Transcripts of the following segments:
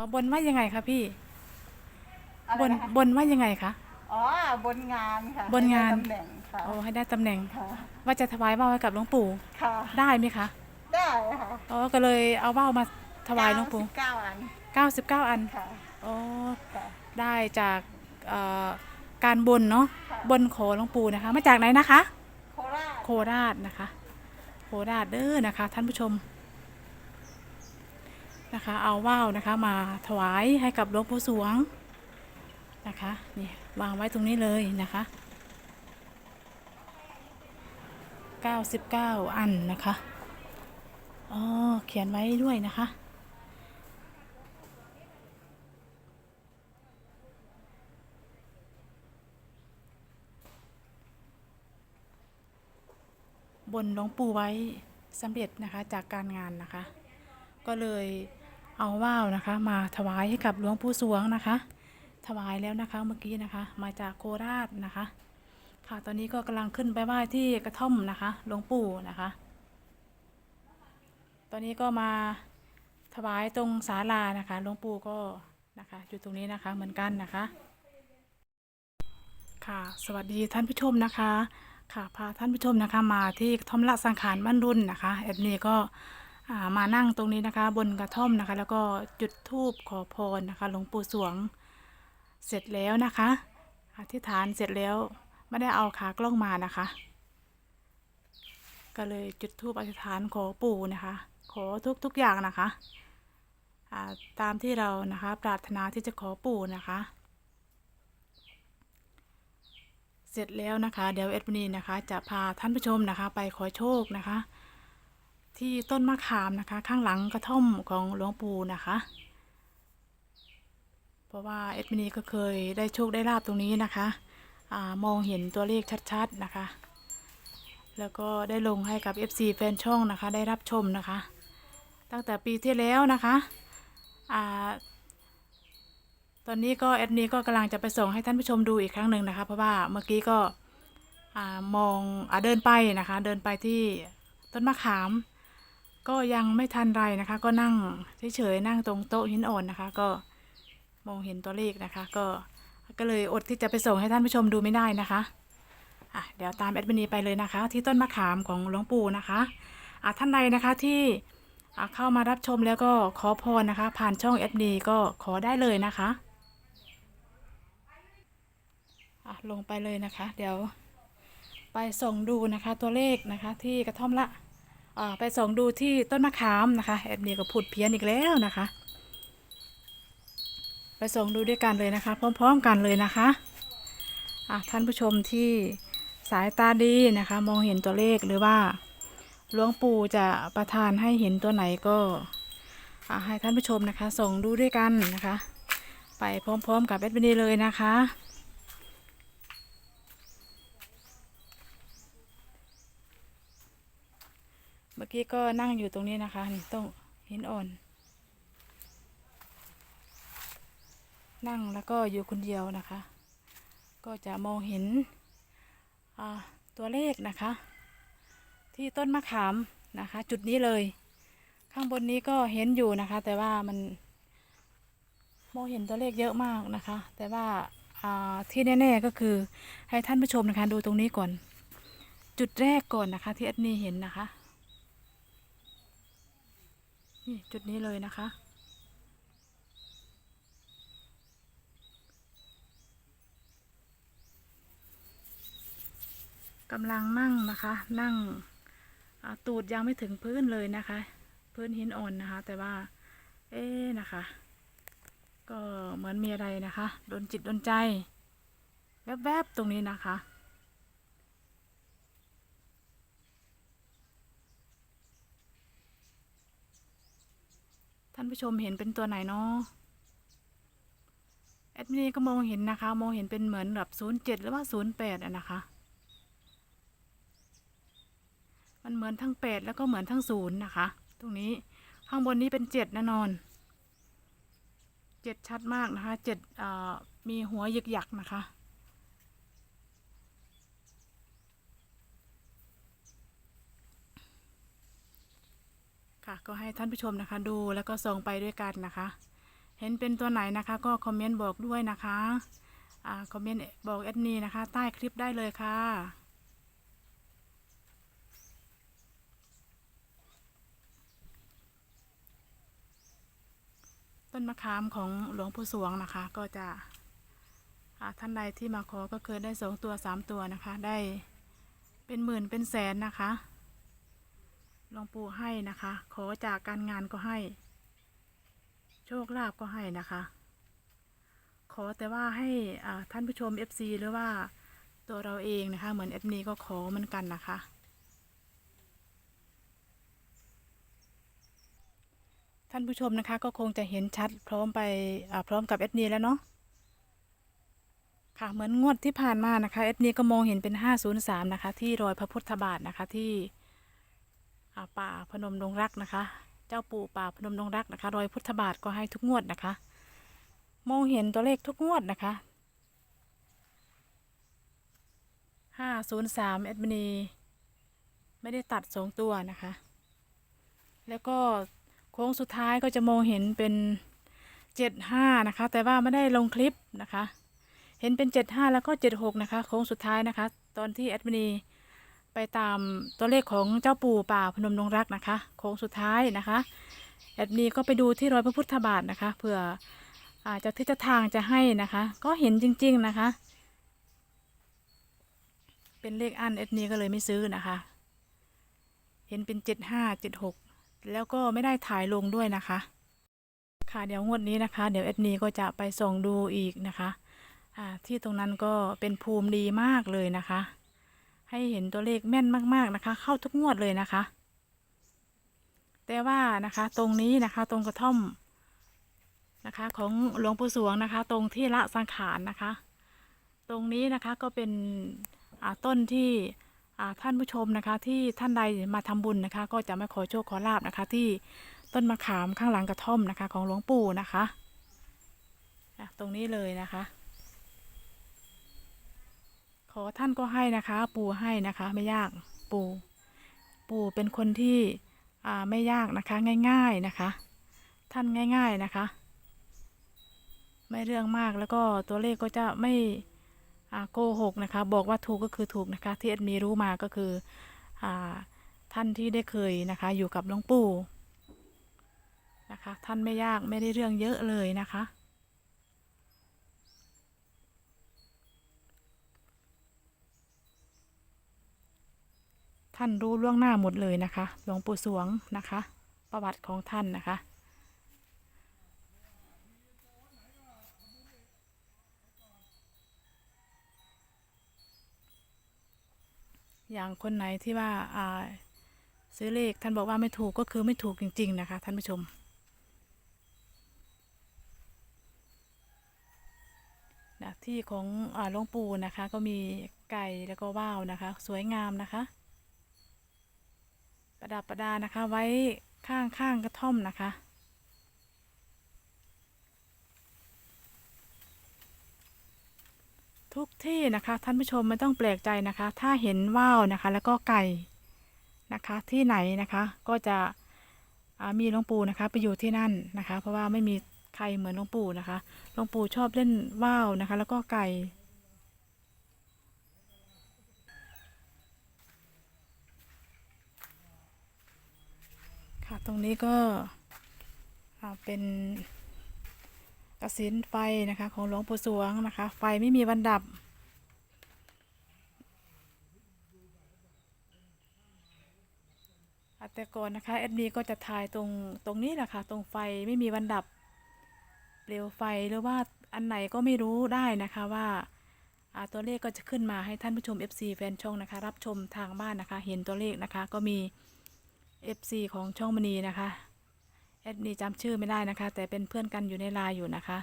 อ๋อบนว่ายังไงคะพี่ อะไรบนนะคะบนว่ายังไงคะอ๋อบนงานค่ะบนงานให้ได้ตำแหน่งค่ะโอ้ให้ได้ตำแหน่ง ค่ะว่าจะถวายว่าวให้กับหลวงปู่ค่ะ ได้ไหมคะได้ค่ะอ๋อก็เลยเอาว่าวมาถวายหลวงปู่เก้าอัน99 อันค่ะอ๋อค่ะ ได้จากเอ่อการบนเนาะค่ะ บนขอหลวงปู่นะคะ มาจากไหนนะคะ โคราชโคราชนะคะ โคราชเด้อนะคะ ท่านผู้ชม นะคะ เอาว่าวนะคะมาถวายให้กับหลวงปู่สวงนะคะนี่วางไว้ตรงนี้เลยนะคะ 99 อันนะคะอ๋อเขียนไว้ด้วยนะคะบนหลวงปู่ไว้สำเร็จนะคะจากการงานนะคะ ก็เลย เอาว่าวนะคะ มาถวายให้กับหลวงปู่สวงนะคะ ถวายแล้วนะคะเมื่อกี้นะคะ มาจากโคราชนะคะ ค่ะตอนนี้ก็กำลังขึ้นไปไหว้ที่กระท่อมนะคะหลวงปู่นะคะ ตอนนี้ก็มาถวายตรงศาลานะคะหลวงปู่ก็นะคะอยู่ตรงนี้นะคะเหมือนกันนะคะ ค่ะ สวัสดีท่านผู้ชมนะคะค่ะพาท่านผู้ชมนะคะมาที่กระท่อมละสังขารบ้านรุ่นนะคะแอดนี่ก็ มานั่งตรงนี้นะคะ บนกระท่อมนะคะ แล้วก็จุดธูปขอพรนะคะหลวงปู่สวงเสร็จแล้วนะคะอธิษฐานเสร็จแล้วไม่ได้เอาขากล้องมานะคะ ก็เลยจุดธูปอธิษฐานขอปู่นะคะ ขอทุกทุกอย่างนะคะาตามที่เรานะคะปรารถนาที่จะขอปู่นะคะ เสร็จแล้วนะคะ เดี๋ยวเอ็ดมินีนะคะ จะพาท่านผู้ชมนะคะ ไปขอโชคนะคะ ที่ต้นมะขามนะคะ ข้างหลังกระท่อมของหลวงปู่นะคะ เพราะว่าเอ็ดมินีก็เคยได้โชคได้ลาบตรงนี้นะคะอามองเห็นตัวเลขชัดๆนะคะ แล้วก็ได้ลงให้กับ FC แฟนช่องนะคะ ได้รับชมนะคะ ตั้งแต่ปีที่แล้วนะคะอาตอนนี้ก็แอดนี้ก็กำลังจะไปส่งให้ท่านผู้ชมดูอีกครั้งหนึ่งนะคะ เพราะว่าเมื่อกี้ก็อมองอเดินไปนะคะ เดินไปที่ต้นมะขาม ก็ยังไม่ทันไรนะคะ ก็นั่งเฉยๆนั่งตรงโต๊ะหินอ่อนนะคะ ก็มองเห็นตัวเลขนะคะ ก็ก็เลยอดที่จะไปส่งให้ท่านผู้ชมดูไม่ได้นะคะอะเดี๋ยวตามแอดมินีไปเลยนะคะ ที่ต้นมะขามของหลวงปู่นะคะอะท่านใดนะคะที่อะเข้ามารับชมแล้วก็ขอพรนะคะ ผ่านช่องแอดมินีก็ขอได้เลยนะคะอะลงไปเลยนะคะ เดี๋ยวไปส่องดูนะคะตัวเลขนะคะที่กระท่อมละ ไปส่องดูที่ต้นมะขามนะคะแอดนี้ก็พูดเพี้ยนอีกแล้วนะคะ ไปส่องดูด้วยกันเลยนะคะ พร้อม ๆ กันเลยนะคะะท่านผู้ชมที่สายตาดีนะคะ มองเห็นตัวเลขหรือว่าหลวงปู่จะประทานให้เห็นตัวไหนก็ให้ท่านผู้ชมนะคะ ส่งดูด้วยกันนะคะ ไปพร้อม ๆ กับแอดมินีเลยนะคะ มื่อกี้ก็นั่งอยู่ตรงนี้นะคะนี่ต้องหินอ่อน นั่งแล้วก็อยู่คนเดียวนะคะ ก็จะมองเห็นตัวเลขนะคะ ที่ต้นมะขามนะคะ จุดนี้เลย ข้างบนนี้ก็เห็นอยู่นะคะ แต่ว่ามันมองเห็นตัวเลขเยอะมากนะคะ แต่ว่าอ่าที่แน่ๆก็คือให้ท่านผู้ชมนะคะดูตรงนี้ก่อน จุดแรกก่อนนะคะ ที่แอดนี่เห็นนะคะ นี่จุดนี้เลยนะคะ กำลังนั่งนะคะ นั่งตูดยังไม่ถึงพื้นเลยนะคะ พื้นหินอ่อนนะคะ แต่ว่า เอ๊นะคะ ก็เหมือนมีอะไรนะคะ โดนจิตโดนใจ แวบๆ ตรงนี้นะคะ ท่านผู้ชมเห็นเป็นตัวไหนเนาะแอดมินก็มองเห็นนะคะ มองเห็นเป็นเหมือนแบบศูนย์เจ็ดหรือว่าศูนย์แปดอะนะคะ มันเหมือนทั้งแปดแล้วก็เหมือนทั้งศูนย์นะคะ ตรงนี้ข้างบนนี้เป็นเจ็ดแน่นอนเจ็ดชัดมากนะคะเจ็ดมีหัวยึกยักนะคะ ค่ะ ก็ให้ท่านผู้ชมนะคะ ดูแล้วก็ส่งไปด้วยกันนะคะ เห็นเป็นตัวไหนนะคะ ก็คอมเมนต์บอกด้วยนะคะอ่าคอมเมนต์บอกแอดมีนะคะ ใต้คลิปได้เลยค่ะต้นมะขามของหลวงปู่สวงนะคะ ก็จะท่านใดที่มาขอก็เคยได้สองตัวสามตัวนะคะ ได้เป็นหมื่นเป็นแสนนะคะ หลวงปู่ให้นะคะ ขอจากการงานก็ให้ โชคลาภก็ให้นะคะ ขอแต่ว่าให้ท่านผู้ชม FC หรือว่าตัวเราเองนะคะ เหมือนแอดมีก็ขอเหมือนกันนะคะ ท่านผู้ชมนะคะก็คงจะเห็นชัดพร้อมไปพร้อมกับแอดนีแล้วเนาะค่ะเหมือนงวดที่ผ่านมานะคะแอดนีก็มองเห็นเป็น 503 นะคะ ที่รอยพระพุทธบาทนะคะที่ ป่าพนมดงรักนะคะ เจ้าปู่ป่าพนมดงรักนะคะ รอยพุทธบาทก็ให้ทุกงวดนะคะ มองเห็นตัวเลขทุกงวดนะคะ503แอดมินีไม่ได้ตัดสองตัวนะคะ แล้วก็โค้งสุดท้ายก็จะมองเห็นเป็นเจ็ดห้านะคะ แต่ว่าไม่ได้ลงคลิปนะคะ เห็นเป็นเจ็ดห้าแล้วก็เจ็ดหกนะคะ โค้งสุดท้ายนะคะ ตอนที่แอดมินี ไปตามตัวเลขของเจ้าปู่ป่าพนมดงรักนะคะโค้งสุดท้ายนะคะแอดมีก็ไปดูที่รอยพระพุทธบาทนะคะเผื่ออาจจะทิศทางจะให้นะคะ ก็เห็นจริง ๆนะคะ เป็นเลขอันแอดมินีก็เลยไม่ซื้อนะคะ เห็นเป็นเจ็ดห้าเจ็ดหกแล้วก็ไม่ได้ถ่ายลงด้วยนะคะ ค่ะเดี๋ยวงวดนี้นะคะ เดี๋ยวเอ็ดนีก็จะไปส่องดูอีกนะคะ อ่าที่ตรงนั้นก็เป็นภูมิดีมากเลยนะคะ ให้เห็นตัวเลขแม่นมาก ๆนะคะ เข้าทุกงวดเลยนะคะ แต่ว่านะคะตรงนี้นะคะตรงกระท่อมนะคะ ของหลวงปู่สวงนะคะ ตรงที่ละสังขารนะคะ ตรงนี้นะคะก็เป็นอ่าต้นที่อ่าท่านผู้ชมนะคะ ที่ท่านใดมาทำบุญนะคะ ก็จะมาขอโชคขอลาบนะคะ ที่ต้นมะขามข้างหลังกระท่อมนะคะ ของหลวงปู่นะคะ ตรงนี้เลยนะคะ ขอท่านก็ให้นะคะ ปู่ให้นะคะ ไม่ยากปู่ปู่เป็นคนที่ไม่ยากนะคะ ง่าย ๆนะคะ ท่านง่าย ๆนะคะ ไม่เรื่องมากแล้วก็ตัวเลขก็จะไม่โกหกนะคะ บอกว่าถูกก็คือถูกนะคะ ที่เอ็ดมีรู้มาก็คืออท่านที่ได้เคยนะคะ อยู่กับหลวงปู่นะคะ ท่านไม่ยากไม่ได้เรื่องเยอะเลยนะคะ ท่านรู้ล่วงหน้าหมดเลยนะคะ หลวงปู่สวงนะคะ ประวัติของท่านนะคะอย่างคนไหนที่ว่าซื้อเลขท่านบอกว่าไม่ถูกก็คือไม่ถูกจริง ๆ นะคะ ท่านผู้ชม ที่ของหลวงปู่นะคะ ก็มีไก่แล้วก็ว่าวนะคะ สวยงามนะคะ ประดับประดานะคะไว้ข้างข้างกระท่อมนะคะ ทุกที่นะคะท่านผู้ชมไม่ต้องแปลกใจนะคะ ถ้าเห็นว่าวนะคะ แล้วก็ไก่นะคะที่ไหนนะคะก็จะมีหลวงปู่นะคะ ไปอยู่ที่นั่นนะคะ เพราะว่าไม่มีใครเหมือนหลวงปู่นะคะหลวงปู่ชอบเล่นว่าวนะคะ แล้วก็ไก่ ตรงนี้ก็เป็นกระสินไฟนะคะ ของหลวงปู่สวงนะคะ ไฟไม่มีวันดับอะแต่ก่อนนะคะแอดมีก็จะถ่ายตรงตรงนี้แหละค่ะ ตรงไฟไม่มีวันดับเปลวไฟหรือว่าอันไหนก็ไม่รู้ได้นะคะว่าอ่าตัวเลขก็จะขึ้นมาให้ท่านผู้ชม FC แฟนช่องนะคะ รับชมทางบ้านนะคะ เห็นตัวเลขนะคะก็มี FC ของช่องมณีนะคะแอดมีจำชื่อไม่ได้นะคะ แต่เป็นเพื่อนกันอยู่ในไลน์อยู่นะคะ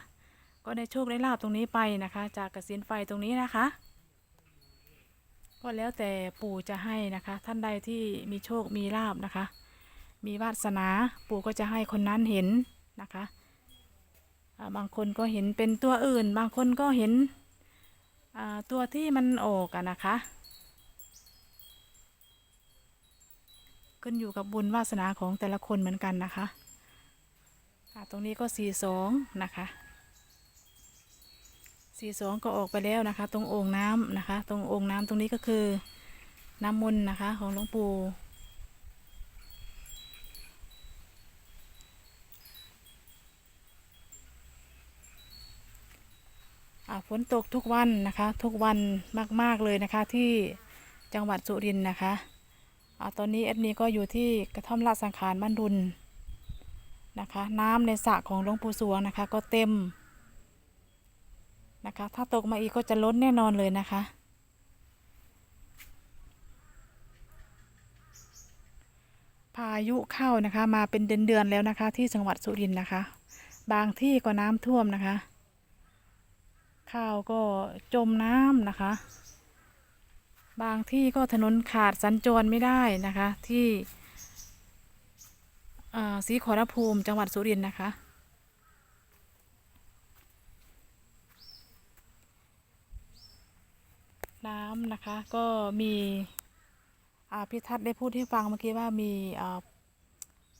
ก็ได้โชคได้ลาบตรงนี้ไปนะคะ จากกระสินไฟตรงนี้นะคะก็แล้วแต่ปู่จะให้นะคะ ท่านใดที่มีโชคมีลาบนะคะ มีวาสนาปู่ก็จะให้คนนั้นเห็นนะคะบางคนก็เห็นเป็นตัวอื่น บางคนก็เห็นตัวที่มันออกอะนะคะ ขึ้นอยู่กับบุญวาสนาของแต่ละคนเหมือนกันนะคะอะตรงนี้ก็สี่สองนะคะสี่สองก็ออกไปแล้วนะคะ ตรงโอ่งน้ำนะคะ ตรงโอ่งน้ำตรงนี้ก็คือน้ำมนต์นะคะของหลวงปู่ฝนตกทุกวันนะคะ ทุกวันมาก ๆ เลยนะคะที่จังหวัดสุรินทร์นะคะ อะตอนนี้แอดมีก็อยู่ที่กระท่อมละสังขารบ้านดุลนะคะ น้ำในสระของหลวงปู่สวงนะคะ ก็เต็มนะคะ ถ้าตกมาอีกก็จะล้นแน่นอนเลยนะคะ พายุเข้านะคะ มาเป็นเดือนๆแล้วนะคะ ที่จังหวัดสุรินทร์นะคะ บางที่ก็น้ำท่วมนะคะ ข้าวก็จมน้ำนะคะ บางที่ก็ถนนขาดสัญจรไม่ได้นะคะ ที่อ่าศรีขอรภูมิจังหวัดสุรินทร์นะคะ น้ำนะคะก็มีอ่าพิทัศน์ได้พูดให้ฟังเมื่อกี้ว่ามีอ่า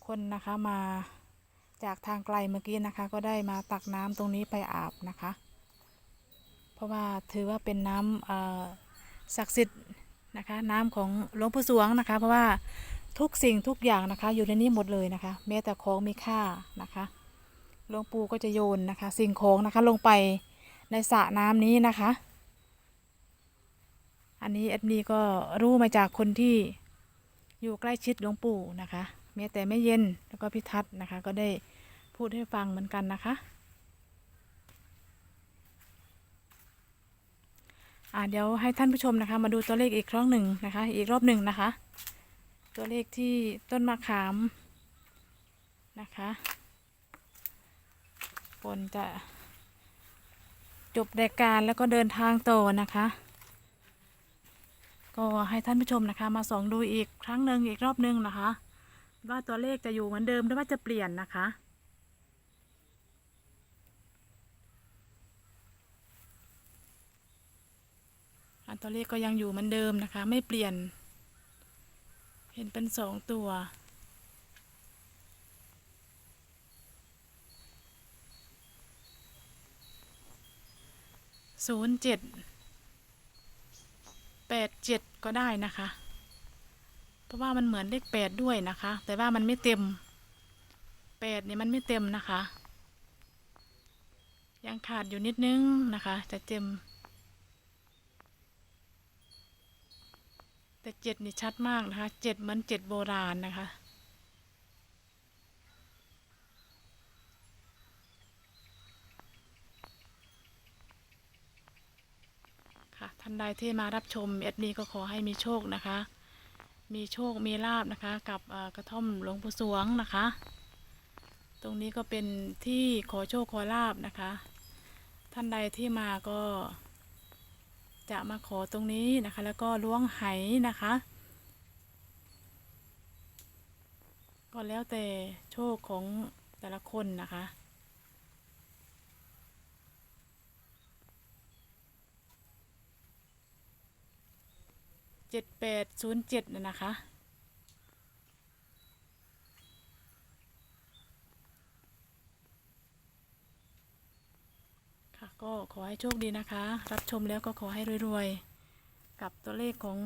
คนนะคะมาจากทางไกลเมื่อกี้นะคะ ก็ได้มาตักน้ำตรงนี้ไปอาบนะคะ เพราะว่าถือว่าเป็นน้ำอ่า ศักดิ์สิทธิ์นะคะ น้ำของหลวงปู่สวงนะคะ เพราะว่าทุกสิ่งทุกอย่างนะคะ อยู่ในนี้หมดเลยนะคะ แม้แต่ของมีค่านะคะหลวงปู่ก็จะโยนนะคะ สิ่งของนะคะลงไปในสระน้ำนี้นะคะ อันนี้แอดมีก็รู้มาจากคนที่อยู่ใกล้ชิดหลวงปู่นะคะแม้แต่แม่เย็นแล้วก็พิทัศน์นะคะ ก็ได้พูดให้ฟังเหมือนกันนะคะ อ่าเดี๋ยวให้ท่านผู้ชมนะคะ มาดูตัวเลขอีกครั้งหนึ่งนะคะ อีกรอบหนึ่งนะคะ ตัวเลขที่ต้นมะขามนะคะฝนจะจบรายการแล้วก็เดินทางต่อนะคะ ก็ให้ท่านผู้ชมนะคะ มาส่องดูอีกครั้งหนึ่งอีกรอบหนึ่งนะคะ ว่าตัวเลขจะอยู่เหมือนเดิมหรือว่าจะเปลี่ยนนะคะ ตัวเลขก็ยังอยู่เหมือนเดิมนะคะ ไม่เปลี่ยน เห็นเป็นสองตัว ศูนย์เจ็ดแปดเจ็ดก็ได้นะคะ เพราะว่ามันเหมือนเลขแปดด้วยนะคะ แต่ว่ามันไม่เต็มแปดเนี่ยมันไม่เต็มนะคะ ยังขาดอยู่นิดนึงนะคะ จะเต็ม แต่เจ็ดนี่ชัดมากนะคะเจ็ดเหมือนเจ็ดโบราณนะคะ ค่ะท่านใดที่มารับชมเอ็ดมีก็ขอให้มีโชคนะคะ มีโชคมีลาบนะคะ กับกระท่อมหลวงปู่สวงนะคะ ตรงนี้ก็เป็นที่ขอโชคขอลาบนะคะ ท่านใดที่มาก็ จะมาขอตรงนี้นะคะ แล้วก็ล้วงไหนะคะ ก็แล้วแต่โชคของแต่ละคนนะคะเจ็ดแปดศูนย์เจ็ดนะนะคะ ก็ขอให้โชคดีนะคะ รับชมแล้วก็ขอให้รวยๆ กับตัวเลขของ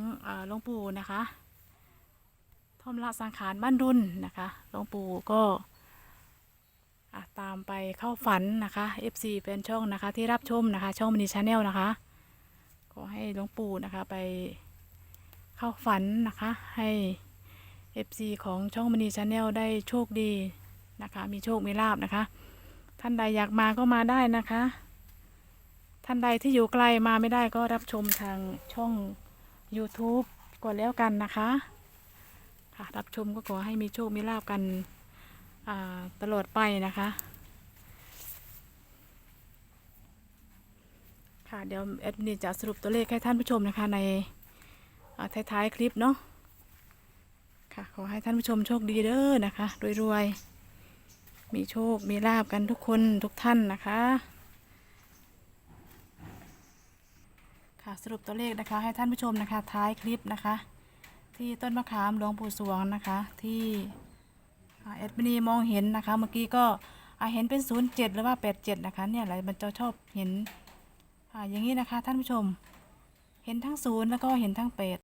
หลวงปู่นะคะทอมละสังขารบ้านดุลนะคะหลวงปู่ก็ตามไปเข้าฝันนะคะ FC เป็นช่องนะคะที่รับชมนะคะ ช่องมินิชาแนลนะคะ ขอให้หลวงปู่นะคะไปเข้าฝันนะคะ ให้ FC ของช่องมินิชาแนลได้โชคดีนะคะ มีโชค มีลาบนะคะ ท่านใดอยากมาก็มาได้นะคะ ท่านใดที่อยู่ไกลมาไม่ได้ก็รับชมทางช่อง YouTube ก่อนแล้วกันนะคะ ค่ะรับชมก็ขอให้มีโชค มีลาบกันอ่าตลอดไปนะคะ ค่ะเดี๋ยวแอดมินจะสรุปตัวเลขให้ท่านผู้ชมนะคะในท้ายๆคลิปเนาะค่ะขอให้ท่านผู้ชมโชคดีเด้อนะคะรวยๆ มีโชค มีลาบกันทุกคนทุกท่านนะคะ ค่ะสรุปตัวเลขนะคะ ให้ท่านผู้ชมนะคะ ท้ายคลิปนะคะ ที่ต้นมะขามหลวงปู่สวงนะคะ ที่อ่าแอดมินีมองเห็นนะคะ เมื่อกี้ก็เห็นเป็นศูนย์เจ็ดหรือว่าแปดเจ็ดนะคะ เนี่ยหลายมันจะชอบเห็นออย่างนี้นะคะ ท่านผู้ชม เห็นทั้งศูนย์แล้วก็เห็นทั้งแปด